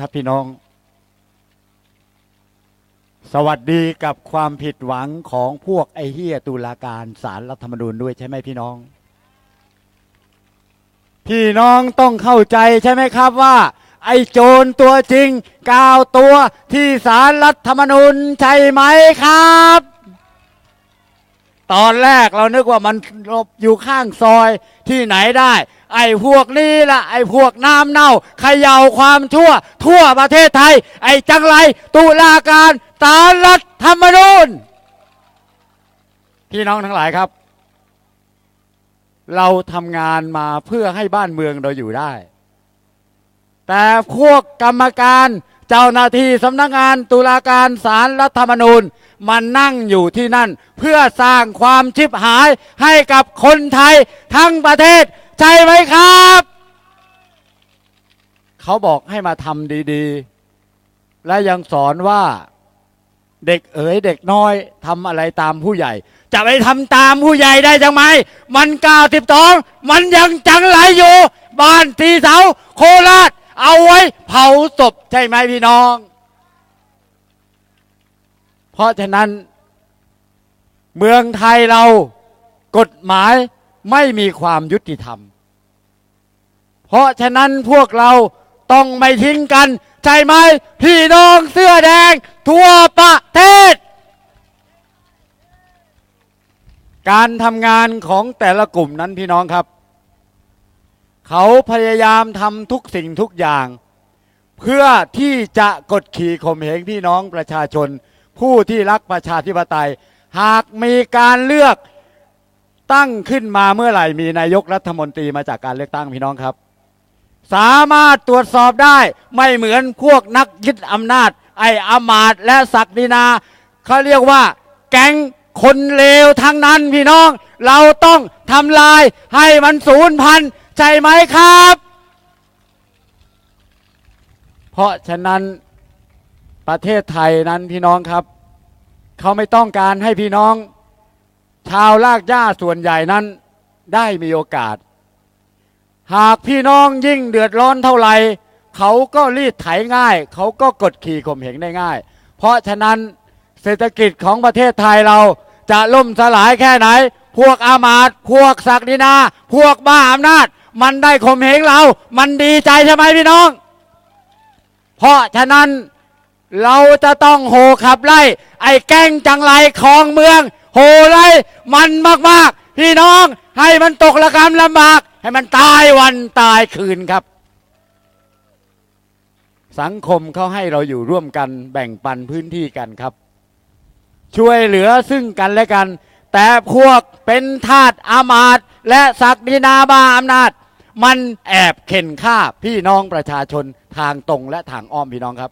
ครับพี่น้อง สวัสดีกับความผิดหวังของพวกไอเฮียตุลาการสารรัฐธรรมนูญด้วยใช่ไหมพี่น้อง พี่น้องต้องเข้าใจใช่ไหมครับว่า ไอโจรตัวจริงกาวตัวที่สารรัฐธรรมนูญใช่ไหมครับ ตอนแรกเรานึกว่ามันหลบอยู่ข้างซอยที่ไหนได้ ไอ้พวกนี้ล่ะ ไอ้พวกน้ำเน่าเขย่าความชั่ว ทั่วประเทศไทย ไอ้จังไรตุลาการสารรัฐธรรมนูญพี่น้องทั้งหลายครับ เราทำงานมาเพื่อให้บ้านเมืองเราอยู่ได้ แต่พวกกรรมการ เจ้าหน้าที่สำนักงานตุลาการศาลรัฐธรรมนูญมันนั่งอยู่ที่นั่น เพื่อสร้างความชิบหายให้กับคนไทยทั้งประเทศ ใช่ไหมครับ เขาบอกให้มาทำดีๆ และยังสอนว่าเด็กเอ๋ยเด็กน้อยทำอะไรตามผู้ใหญ่ จะไปทำตามผู้ใหญ่ได้จังไหมมันเก้าสิบสองมันยังจังไหลอยู่ บ้านทีเสาโคราช เอาไว้เผาศพใช่ไหมพี่น้อง เพราะฉะนั้น เมืองไทยเรากฎหมายไม่มีความยุติธรรม เพราะฉะนั้นพวกเราต้องไม่ทิ้งกัน ใช่ไหมพี่น้องเสื้อแดง ทั่วประเทศ การทำงานของแต่ละกลุ่มนั้นพี่น้องครับ เขาพยายามทำทุกสิ่งทุกอย่าง เพื่อที่จะกดขี่ข่มเหงพี่น้องประชาชน ผู้ที่รักประชาธิปไตย หากมีการเลือกตั้งขึ้นมาเมื่อไหร่มีนายกรัฐมนตรีมาจากการเลือกตั้งพี่น้องครับ สามารถตรวจสอบได้ไม่เหมือนพวกนักยึดอำนาจ ไอ้อมาตและศักดินาเขาเรียกว่าแก๊งคนเลวทั้งนั้นพี่น้อง เราต้องทำลายให้มันสูญพันใช่ไหมครับ เพราะฉะนั้นประเทศไทยนั้นพี่น้องครับ เขาไม่ต้องการให้พี่น้อง ชาวลากหญ้าส่วนใหญ่นั้นได้มีโอกาส หากพี่น้องยิ่งเดือดร้อนเท่าไหร่เขาก็รีดไถง่าย เขาก็กดขี่ข่มเหงได้ง่าย เพราะฉะนั้นเศรษฐกิจของประเทศไทยเราจะล่มสลายแค่ไหน พวกอามาตพวกศักดินา พวกบ้าอำนาจ มันได้ข่มเหงเรา มันดีใจใช่ไหมพี่น้อง เพราะฉะนั้นเราจะต้องโหขับไล่ ไอ้แก้งจังไรของเมือง โหไล่มันมากๆ พี่น้องให้มันตกระกรรมลำบาก ให้มันตายวันตายคืนครับ สังคมเขาให้เราอยู่ร่วมกันแบ่งปันพื้นที่กันครับ ช่วยเหลือซึ่งกันและกัน แต่พวกเป็นทาสอามาตย และศักดินาบาอำนาจ มันแอบเข็นฆ่าพี่น้องประชาชนทางตรงและทางอ้อมพี่น้องครับ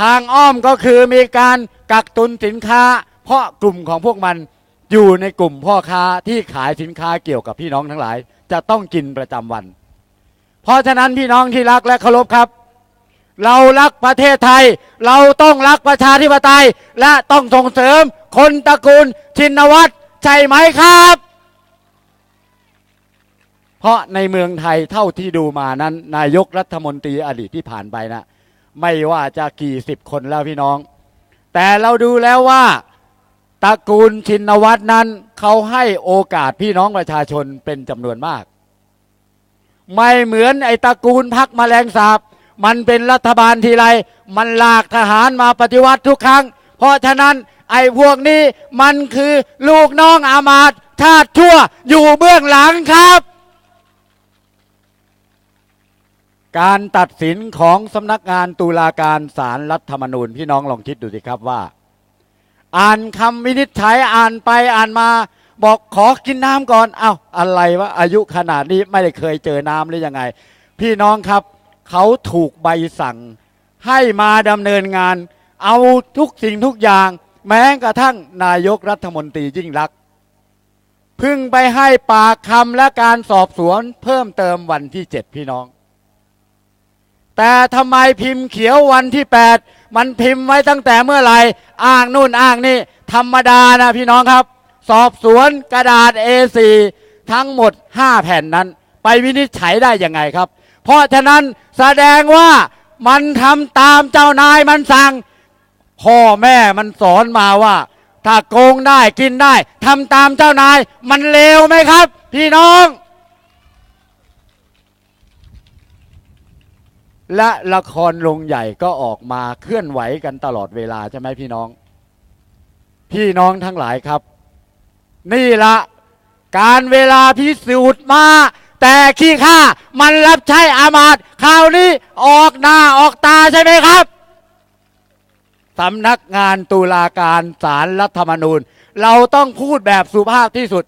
ทางอ้อมก็คือมีการกักตุนสินค้า เพราะกลุ่มของพวกมันอยู่ในกลุ่มพ่อค้าที่ขายสินค้าเกี่ยวกับพี่น้องทั้งหลาย จะต้องกินประจำวัน เพราะฉะนั้นพี่น้องที่รักและเคารพครับ เรารักประเทศไทย เราต้องรักประชาธิปไตย และต้องส่งเสริมคนตระกูลชินวัตรใช่ไหมครับ ราะในเมืองไทยเท่าที่ดูมานั้น นายกรัฐมนตรีอดีตที่ผ่านไปนะไม่ว่าจะกี่สิบคนแล้วพี่น้อง แต่เราดูแล้วว่าตระกูลชินวัตรนั้นเขาให้โอกาสพี่น้องประชาชนเป็นจำนวนมาก ไม่เหมือนไอ้ตระกูลพักแมลงสาบ มันเป็นรัฐบาลทีไร มันลากทหารมาปฏิวัติทุกครั้ง เพราะฉะนั้นไอ้พวกนี้มันคือลูกน้องอามาตชาติชั่วอยู่เบื้องหลังครับ การตัดสินของสำนักงานตุลาการศาลรัฐธรรมนูญพี่น้องลองคิดดูสิครับว่า อ่านคำวินิจฉัยอ่านไปอ่านมา บอกขอกินน้ำก่อนเอ้าอะไรวะอายุขนาดนี้ไม่ได้เคยเจอน้ำหรือยังไง พี่น้องครับ เขาถูกใบสั่ง ให้มาดำเนินงาน เอาทุกสิ่งทุกอย่าง แม้กระทั่งนายกรัฐมนตรียิ่งรักพึ่งไปให้ปากคำและการสอบสวนเพิ่มเติมวันที่เจ็ดพี่น้อง แต่ทำไมพิมพ์เขียววันที่ 8 มันพิมพ์ไว้ตั้งแต่เมื่อไหร่อ้างนู่นอ้างนี่ ธรรมดานะพี่น้องครับ สอบสวนกระดาษ A4 ทั้งหมด 5 แผ่นนั้น ไปวินิจฉัยได้ยังไงครับ เพราะฉะนั้นแสดงว่ามันทำตามเจ้านายมันสั่งพ่อแม่มันสอนมาว่า ถ้าโกงได้กินได้ทำตามเจ้านาย มันเลวไหมครับ พี่น้อง และละครลงใหญ่ก็ออกมาเคลื่อนไหวกันตลอดเวลาใช่ไหมพี่น้อง พี่น้องทั้งหลายครับ นี่ละการเวลาพิสูจน์มา แต่ขี้ข้ามันรับใช้อามาตย์คราวนี้ออกหน้าออกตาใช่ไหมครับสำนักงานตุลาการศาลรัฐธรรมนูญ เราต้องพูดแบบสุภาพที่สุด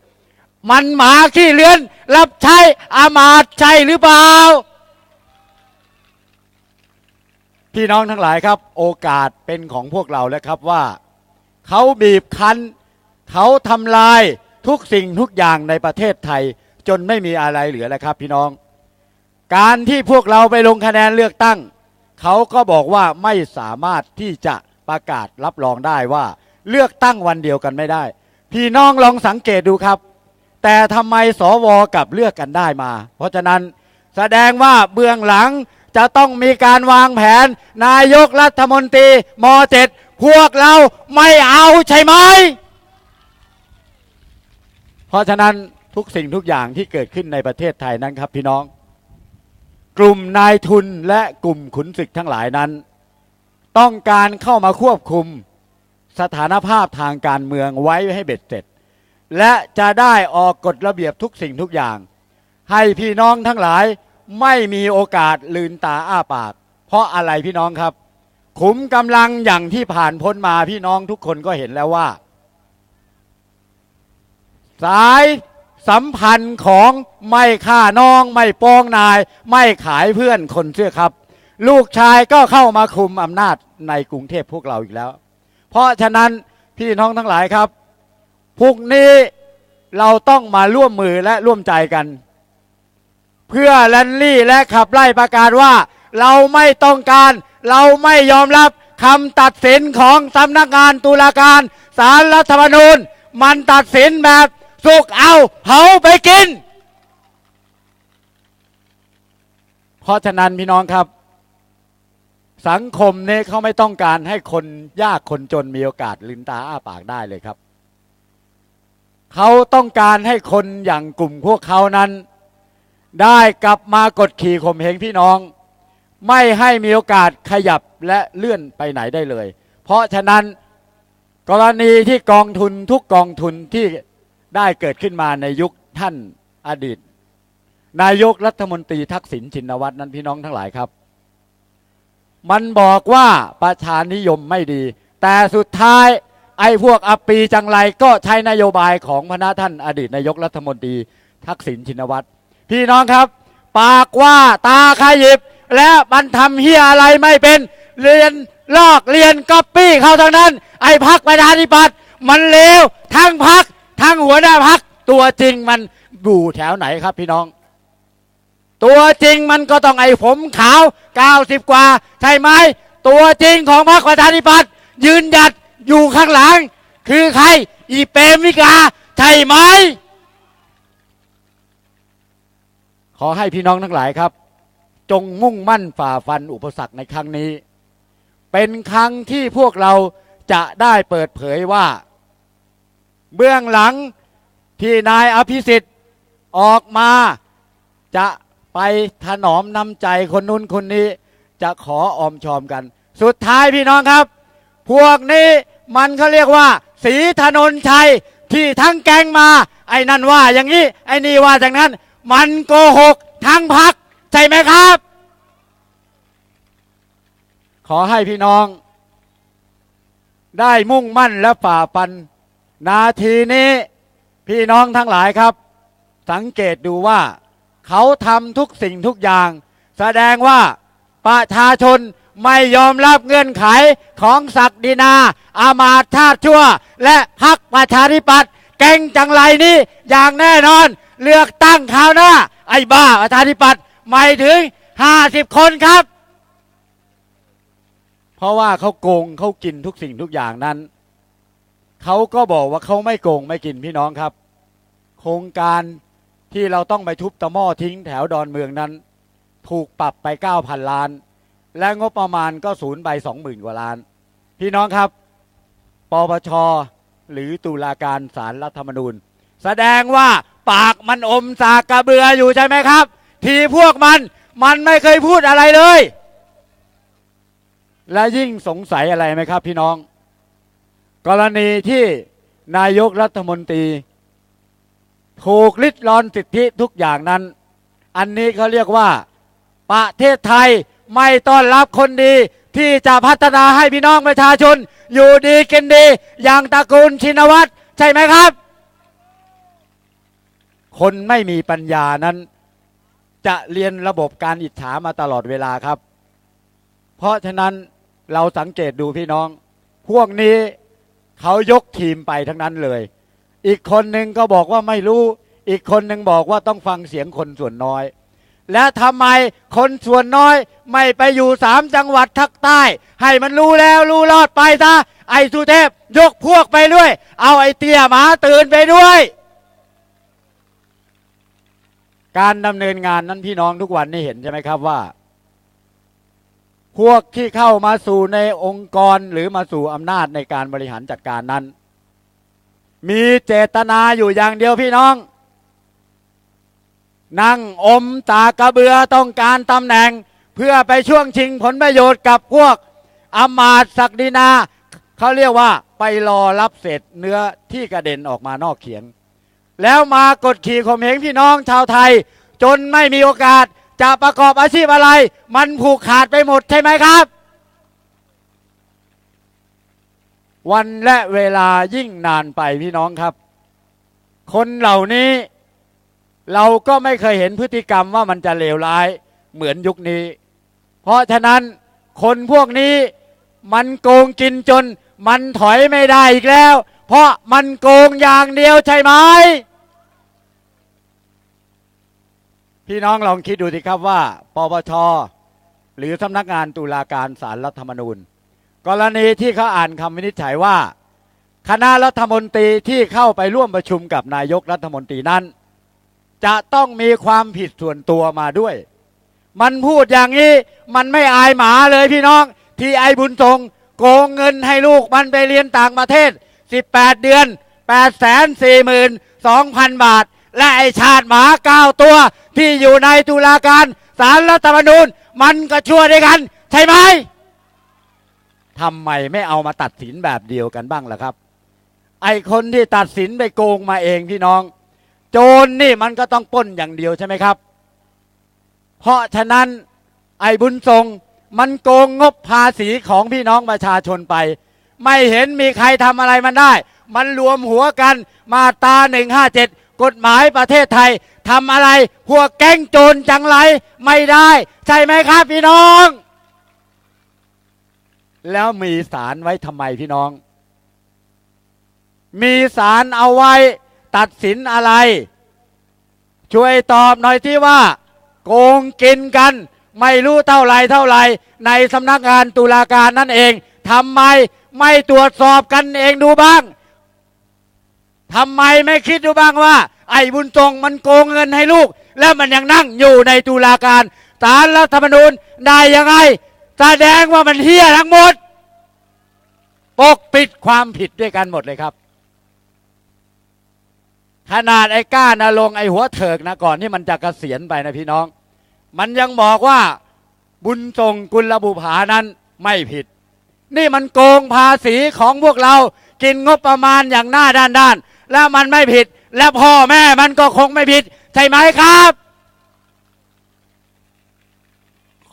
มันหมาขี้เลื้อน รับใช้อามาต์ใช่หรือเปล่า พี่น้องทั้งหลายครับ โอกาสเป็นของพวกเราแล้วครับว่า เขาบีบคั้น เขาทำลายทุกสิ่งทุกอย่างในประเทศไทย จนไม่มีอะไรเหลือแล้วครับ พี่น้อง การที่พวกเราไปลงคะแนนเลือกตั้ง เขาก็บอกว่าไม่สามารถที่จะประกาศรับรองได้ว่า เลือกตั้งวันเดียวกันไม่ได้ พี่น้องลองสังเกตดูครับ แต่ทำไมสวกับเลือกกันได้มา เพราะฉะนั้นแสดงว่าเบื้องหลัง จะต้องมีการวางแผน นายกรัฐมนตรีมเจ็ดพวกเราไม่เอาใช่ไหม เพราะฉะนั้นทุกสิ่งทุกอย่างที่เกิดขึ้นในประเทศไทยนั้นครับพี่น้อง กลุ่มนายทุนและกลุ่มขุนศึกทั้งหลายนั้น ต้องการเข้ามาควบคุมสถานภาพทางการเมืองไว้ให้เบ็ดเสร็จ และจะได้ออกกฎระเบียบทุกสิ่งทุกอย่าง ให้พี่น้องทั้งหลาย ไม่มีโอกาสลืนตาอ้าปาก เพราะอะไรพี่น้องครับ ขุมกำลังอย่างที่ผ่านพ้นมาพี่น้องทุกคนก็เห็นแล้วว่า สายสัมพันธ์ของไม่ฆ่าน้อง ไม่ปองนาย ไม่ขายเพื่อนคนเชื่อครับ ลูกชายก็เข้ามาคุมอำนาจในกรุงเทพพวกเราอีกแล้ว เพราะฉะนั้นพี่น้องทั้งหลายครับพรุ่งนี้เราต้องมาร่วมมือและร่วมใจกัน เพื่อแลนลี่และขับไล่ประกาศว่า เราไม่ต้องการ เราไม่ยอมรับคำตัดสินของสำนักงานตุลาการศาลรัฐธรรมนูญ มันตัดสินแบบสุกเอาเผาไปกิน เพราะฉะนั้นพี่น้องครับ สังคมเนี่ยเขาไม่ต้องการให้คนยากคนจนมีโอกาสลืนตาอ้าปากได้เลยครับ เขาต้องการให้คนอย่างกลุ่มพวกเขานั้น ได้กลับมากดขี่ข่มเหงพี่น้อง ไม่ให้มีโอกาสขยับและเลื่อนไปไหนได้เลย เพราะฉะนั้นกรณีที่กองทุนทุกกองทุนที่ได้เกิดขึ้นมาในยุคท่านอดีต นายกรัฐมนตรีทักษิณชินวัตรนั้นพี่น้องทั้งหลายครับ มันบอกว่าประชานิยมไม่ดี แต่สุดท้ายไอ้พวกอปปีจังไรก็ใช้นโยบายของพระท่านอดีตนายกรัฐมนตรีทักษิณชินวัตร พี่น้องครับ ปากว่าตาขยิบ และมันทำเฮียอะไรไม่เป็นเรียนลอกเรียนก๊อปปี้เขาทั้งนั้น ไอ้พักประชาธิปัตย์มันเลวทั้งพักทั้งหัวหน้าพักตัวจริงมันอยู่แถวไหนครับพี่น้อง ตัวจริงมันก็ต้องไอ้ผมขาว90กว่า ใช่ไหมตัวจริงของพรรคประชาธิปัตย์ยืนหยัดอยู่ข้างหลัง คือใคร อีเปรมวิกา ใช่ไหม ขอให้พี่น้องทั้งหลายครับ จงมุ่งมั่นฝ่าฟันอุปสรรคในครั้งนี้ เป็นครั้งที่พวกเราจะได้เปิดเผยว่า เบื้องหลังที่นายอภิสิทธิ์ออกมาจะไปถนอมน้ำใจคนนู้นคนนี้ จะขอออมชอมกัน สุดท้ายพี่น้องครับ พวกนี้มันเขาเรียกว่า สีถนนชัยที่ทั้งแกงมา ไอ้นั่นว่าอย่างนี้ ไอ้นี่ว่าอย่างนั้น มันโกหกทั้งพักใช่ไหมครับ ขอให้พี่น้อง ได้มุ่งมั่นและฝ่าฟัน นาทีนี้พี่น้องทั้งหลายครับ สังเกตดูว่า เขาทำทุกสิ่งทุกอย่าง แสดงว่าประชาชนไม่ยอมรับเงื่อนไขของศักดินา อามาตชาติชั่ว และพักประชาธิปัตย์แกงจังไรนี้อย่างแน่นอน เลือกตั้งคราวหน้า ไอ้บ้าประชาธิปัตย์ไม่ถึง 50 คนครับ เพราะว่าเขาโกงเขากินทุกสิ่งทุกอย่างนั้น เขาก็บอกว่าเขาไม่โกงไม่กินพี่น้องครับ โครงการที่เราต้องไปทุบตะหม้อทิ้งแถวดอนเมืองนั้น ถูกปรับไป 9,000 ล้าน และงบประมาณก็ศูนย์ไปสองหมื่นกว่าล้าน พี่น้องครับปปชหรือตุลาการสารรัฐธรรมนูญ แสดงว่า ปากมันอมสากกระเบืออยู่ใช่ไหมครับ ทีพวกมันมันไม่เคยพูดอะไรเลย และยิ่งสงสัยอะไรไหมครับ พี่น้อง กรณีที่นายกรัฐมนตรี ถูกลิดรอนสิทธิทุกอย่างนั้น อันนี้เขาเรียกว่า ประเทศไทยไม่ต้อนรับคนดีที่จะพัฒนาให้พี่น้องประชาชน อยู่ดีกินดี อย่างตระกูลชินวัตรใช่ไหมครับ คนไม่มีปัญญานั้น จะเรียนระบบการอิจฉามาตลอดเวลาครับ เพราะฉะนั้นเราสังเกตดูพี่น้อง พวกนี้เขายกทีมไปทั้งนั้นเลย อีกคนหนึ่งก็บอกว่าไม่รู้ อีกคนหนึ่งบอกว่าต้องฟังเสียงคนส่วนน้อย และทำไมคนส่วนน้อย ไม่ไปอยู่สามจังหวัดทักใต้ ให้มันรู้แล้วรู้รอดไปซะไอ้สุเทพยกพวกไปด้วย เอาไอ้เตี้ยหมาตื่นไปด้วย การดำเนินงานนั้นพี่น้องทุกวันนี่เห็นใช่ไหมครับว่า พวกที่เข้ามาสู่ในองค์กรหรือมาสู่อำนาจในการบริหารจัดการนั้น มีเจตนาอยู่อย่างเดียวพี่น้อง นั่งอมตากระเบือต้องการตำแหน่ง เพื่อไปช่วงชิงผลประโยชน์กับพวกอำมาตศักดินา เขาเรียกว่าไปรอรับเศษเนื้อที่กระเด็นออกมานอกเขียง แล้วมากดขี่ข่มเหงพี่น้องชาวไทย จนไม่มีโอกาสจะประกอบอาชีพอะไร มันผูกขาดไปหมดใช่ไหมครับ วันและเวลายิ่งนานไปพี่น้องครับ คนเหล่านี้เราก็ไม่เคยเห็นพฤติกรรมว่ามันจะเลวร้ายเหมือนยุคนี้ เพราะฉะนั้นคนพวกนี้มันโกงกินจน มันถอยไม่ได้อีกแล้ว เพราะมันโกงอย่างเดียวใช่ไหม พี่น้องลองคิดดูสิครับว่า ปปช หรือสำนักงานตุลาการสารรัฐธรรมนูญ กรณีที่เขาอ่านคำวินิจฉัยว่า คณะรัฐมนตรีที่เข้าไปร่วมประชุมกับนายกรัฐมนตรีนั้น จะต้องมีความผิดส่วนตัวมาด้วย มันพูดอย่างนี้มันไม่อายหมาเลยพี่น้อง ที่ไอบุญทรงโกงเงินให้ลูกมันไปเรียนต่างประเทศ 18 เดือน8 4 2 0 0 0 บาท และไอชาติหมาเก้าตัว ที่อยู่ในตุลาการสารรัฐธรรมนูญ มันก็ชั่วด้วยกัน ใช่ไหมทำไมไม่เอามาตัดสินแบบเดียวกันบ้างล่ะครับ ไอคนที่ตัดสินไปโกงมาเองพี่น้อง โจรนนี่มันก็ต้องป้นอย่างเดียวใช่ไหมครับ เพราะฉะนั้นไอบุญทรงมันโกงงบภาษีของพี่น้องประชาชนไป ไม่เห็นมีใครทำอะไรมันได้ มันรวมหัวกันมาตาหนึ่งห้าเจ็ด กฎหมายประเทศไทยทำอะไรพวกแก๊งโจรจังไรไม่ได้ ใช่ไหมครับพี่น้อง แล้วมีสารไว้ทำไมพี่น้อง มีสารเอาไว้ตัดสินอะไร ช่วยตอบหน่อยที่ว่า โกงกินกัน ไม่รู้เท่าไรเท่าไรในสำนักงานตุลาการนั่นเองทำไมไม่ตรวจสอบกันเองดูบ้าง ทำไมไม่คิดดูบ้างว่า ไอ้บุญทรงมันโกงเงินให้ลูก แล้วมันยังนั่งอยู่ในตุลาการศาลรัฐธรรมนูญได้ยังไงแสดงว่ามันเฮี้ยทั้งหมด ปกปิดความผิดด้วยกันหมดเลยครับ ขนาดไอ้ก้านาลงไอ้หัวเถิกนะก่อนที่มันจะกะเกษียณไปนะพี่น้อง มันยังบอกว่าบุญทรงกุลบุภานั้นไม่ผิด นี่มันโกงภาษีของพวกเรา กินงบประมาณอย่างหน้าด้านด้าน แล้วมันไม่ผิด และพ่อแม่มันก็คงไม่ผิด ใช่ไหมครับ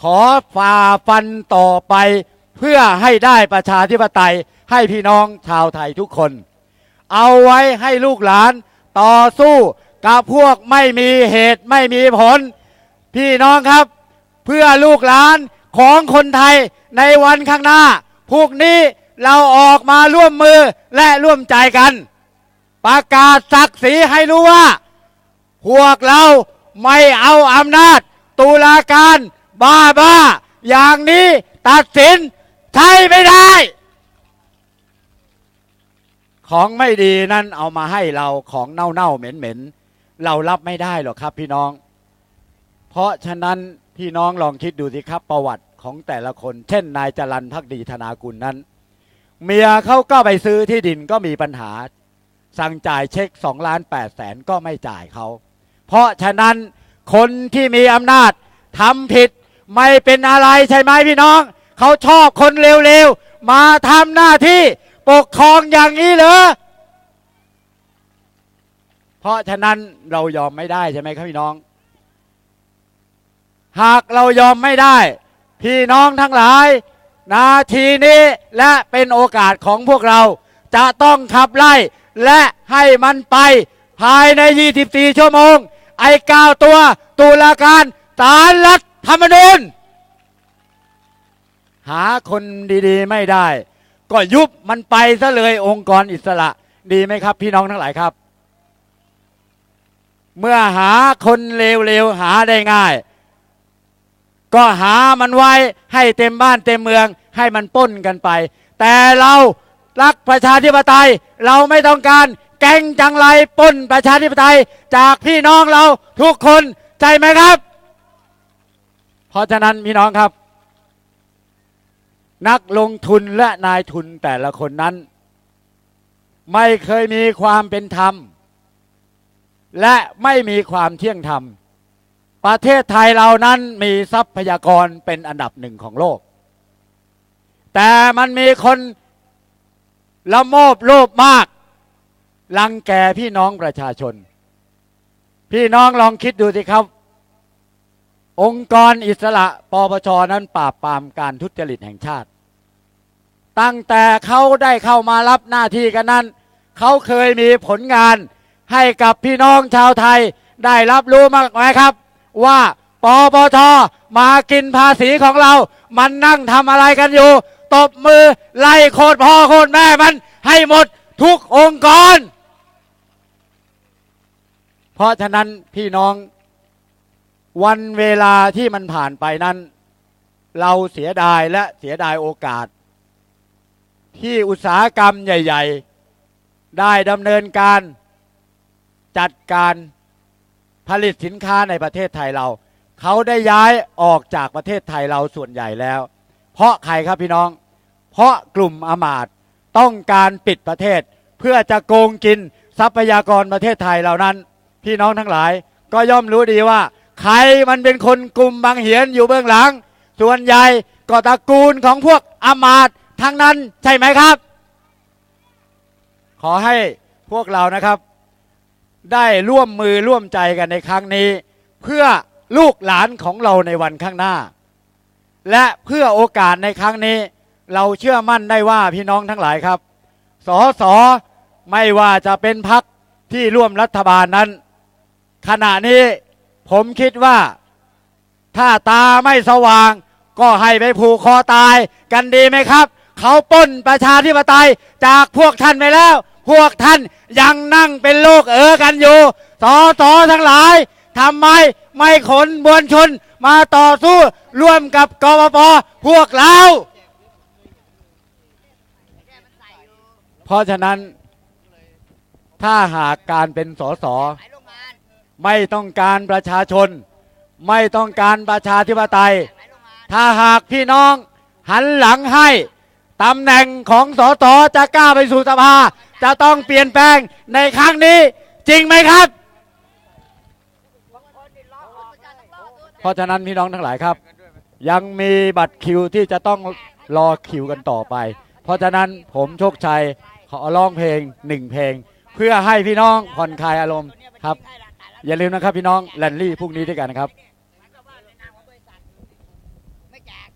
ขอฝ่าฟันต่อไป เพื่อให้ได้ประชาธิปไตยให้พี่น้องชาวไทยทุกคน เอาไว้ให้ลูกหลานต่อสู้กับพวกไม่มีเหตุไม่มีผล พี่น้องครับ เพื่อลูกหลานของคนไทยในวันข้างหน้า พวกนี้เราออกมาร่วมมือและร่วมใจกัน ประกาศศักดิ์ศรีให้รู้ว่า พวกเราไม่เอาอำนาจ ตุลาการบ้าบ้าๆอย่างนี้ตัดสินใช้ไม่ได้ ของไม่ดีนั่นเอามาให้เราของเน่าๆเหม็นๆเรารับไม่ได้หรอกครับพี่น้อง เพราะฉะนั้นพี่น้องลองคิดดูสิครับประวัติขของแต่ละคน เช่น นายจรันพักดีธนากุลนั้น เมียเขาก็ไปซื้อที่ดินก็มีปัญหา สั่งจ่ายเช็คสองล้านแปดแสนก็ไม่จ่ายเขาเพราะฉะนั้นคนที่มีอำนาจทำผิดไม่เป็นอะไรใช่ไหมพี่น้อง เขาชอบคนเร็วๆ มาทำหน้าที่ปกครองอย่างนี้เหรอเพราะฉะนั้นเรายอมไม่ได้ใช่ไหมครับพี่น้อง หากเรายอมไม่ได้ พี่น้องทั้งหลาย นาทีนี้และเป็นโอกาสของพวกเราจะต้องขับไล่ และให้มันไป ภายใน 24 ชั่วโมง ไอ้ก้าวตัวตุลาการศาลรัฐธรรมนูญ หาคนดีๆไม่ได้ ก็ยุบมันไปซะเลยองค์กรอิสระดีไหมครับ พี่น้องทั้งหลายครับ เมื่อหาคนเลวๆหาได้ง่าย ก็หามันไว้ให้เต็มบ้านเต็มเมืองให้มันป้นกันไป แต่เรา รักประชาธิปไตย เราไม่ต้องการแก๊งจังไรป้นประชาธิปไตยจากพี่น้องเราทุกคนใจไหมครับ เพราะฉะนั้นพี่น้องครับ นักลงทุนและนายทุนแต่ละคนนั้น ไม่เคยมีความเป็นธรรม และไม่มีความเที่ยงธรรม ประเทศไทยเรานั้นมีทรัพยากรเป็นอันดับหนึ่งของโลก แต่มันมีคน ละโมบโลภมากลังแกพี่น้องประชาชน พี่น้องลองคิดดูสิครับ องค์กรอิสระปปชนั้นปราบปรามการทุจริตแห่งชาติ ตั้งแต่เขาได้เข้ามารับหน้าที่กันนั้น เขาเคยมีผลงานให้กับพี่น้องชาวไทยได้รับรู้มากไหมครับ ว่าปปชมากินภาษีของเรา มันนั่งทำอะไรกันอยู่ ตบมือ ไล่โคตรพ่อโคตรแม่มัน ให้หมดทุกองค์กร เพราะฉะนั้นพี่น้องวันเวลาที่มันผ่านไปนั้น เราเสียดายและเสียดายโอกาส ที่อุตสาหกรรมใหญ่ ๆ ได้ดำเนินการจัดการผลิตสินค้าในประเทศไทยเรา เขาได้ย้ายออกจากประเทศไทยเราส่วนใหญ่แล้ว เพราะใครครับพี่น้อง เพราะกลุ่มอมาตย์ต้องการปิดประเทศ เพื่อจะโกงกินทรัพยากรประเทศไทยเหล่านั้น พี่น้องทั้งหลายก็ย่อมรู้ดีว่า ใครมันเป็นคนกลุ่มบางเหียนอยู่เบื้องหลัง ส่วนใหญ่ก็ตระกูลของพวกอมาตย์ทั้งนั้นใช่ไหมครับ ขอให้พวกเรานะครับ ได้ร่วมมือร่วมใจกันในครั้งนี้ เพื่อลูกหลานของเราในวันข้างหน้า และเพื่อโอกาสในครั้งนี้ เราเชื่อมั่นได้ว่าพี่น้องทั้งหลายครับสอสอไม่ว่าจะเป็นพักที่ร่วมรัฐบาลนั้น ขณะนี้ผมคิดว่า ถ้าตาไม่สว่าง ก็ให้ไปผูกคอตายกันดีไหมครับ เขาป้นประชาธิปไตยจากพวกท่านไปแล้ว พวกท่านยังนั่งเป็นโลกเออกันอยู่ สอสอทั้งหลายทำไมไม่ขนมวลชนมาต่อสู้ร่วมกับกบปพวกเรา เพราะฉะนั้นถ้าหากการเป็นสสไม่ต้องการประชาชน ไม่ต้องการประชาธิปไตย ถ้าหากพี่น้องหันหลังให้ตำแหน่งของสสจะกล้าไปสู่สภา จะต้องเปลี่ยนแปลงในครั้งนี้จริงไหมครับ เพราะฉะนั้นพี่น้องทั้งหลายครับ ยังมีบัตรคิวที่จะต้องรอคิวกันต่อไป เพราะฉะนั้นผมโชคชัย ขอร้องเพลงหนึ่งเพลง เพื่อให้พี่น้องผ่อนคลายอารมณ์ครับ อย่าลืมนะครับพี่น้องแลนลี่พรุ่งนี้ด้วยกันนะครับ